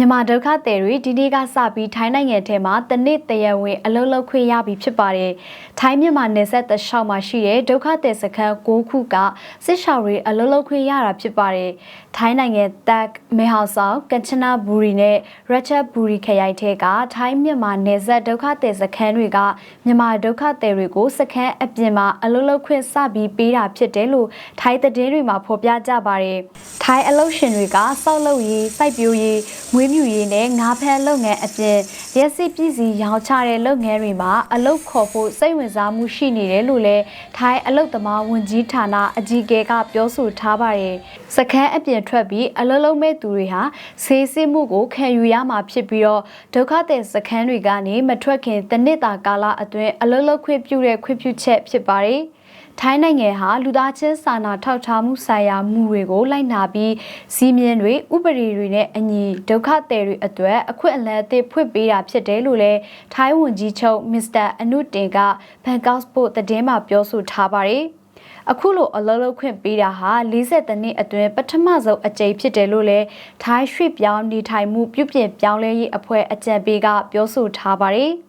မြန်မာဒုက္ခသည်တွေဒီနေ့ကစပြီးထိုင်းနိုင်ငံထဲမှာတနစ်တရဝင်းအလုံးလုံးခွင့်ရပြီဖြစ်ပါတယ်။ထိုင်းမြန်မာနယ်စပ်တလျှောက်မှာရှိတဲ့ဒုက္ခသည်စခန်း၉ခုကစစ်ရှောင်တွေအလုံးလုံးခွင့်ရတာဖြစ်ပါတယ်။ထိုင်းနိုင်ငံတက်မေဟောင်ဆောင်ကချနာဘူရီနဲ့ရချက်ဘူရီခရိုင်ထဲကထိုင်းမြန်မာနယ်စပ်ဒုက္ခသည်စခန်းတွေကမြန်မာဒုက္ခသည်တွေကိုစခန်းအပြင်မှာအလုံးလုံးခွင့်စပြီးပေးတာဖြစ်တယ်လို့ထိုင်းသတင်းတွေမှာဖော်ပြကြပါတယ်။ထိုင်းအလုပ်ရှင်တွေကစောက်လုပ်ရေးစိုက်ပျိုးရေးမွေးမြူရေးနဲ့ငါးဖမ်းလုပ်ငန်းအပြင် ရက်စစ်ပြည်စီရောင်းချတဲ့လုပ်ငန်းတွေမှာအလုပ်ခေါ်ဖို့စိတ်ဝင်စားမှုရှိနေတယ်လို့လည်းထိုင်းအလုပ်သမားဝန်ကြီးဌာနအကြီးအကဲကပြောဆိုထားပါတယ်။စခန်းအပြင်ထွက်ပြီးအလုပ်လုပ်မဲ့သူတွေဟာဆေးစစ်မှုကိုခံယူရမှာဖြစ်ပြီးတော့ဒုက္ခသည်စခန်းတွေကနေမထွက်ခင်တစ်နှစ်တာကာလအတွင်းအလုပ်လုပ်ခွင့်ပြုတဲ့ခွင့်ပြုချက်ဖြစ်ပါတယ်။ထိုင်းနိုင်ငံဟာလူသားချင်းစာနာထောက်ထားမှုဆိုင်ရာမူတွေကိုလိုက်နာပြီးစီမင်းတွေဥပဒေတွေနဲ့အညီဒုက္ခသည်တွေအတွက်အခွင့်အလမ်းအသစ်ဖွင့်ပေးတာဖြစ်တယ်လို့လည်းထိုင်းဝန်ကြီးချုပ်မစ္စတာအနုတင်ကဘန်ကောက်စပို့သတင်းမှာပြောဆိုထားပါတယ်။အခုလိုအလုံးလုံးခွင့်ပေးတာဟာ40နှစ်အတွင်းပထမဆုံးအကြိမ်ဖြစ်တယ်လို့လည်းထိုင်းရွှေ့ပြောင်းနေထိုင်မှုပြုပြင်ပြောင်းလဲရေးအဖွဲ့အကြံပေးကပြောဆိုထားပါတယ်။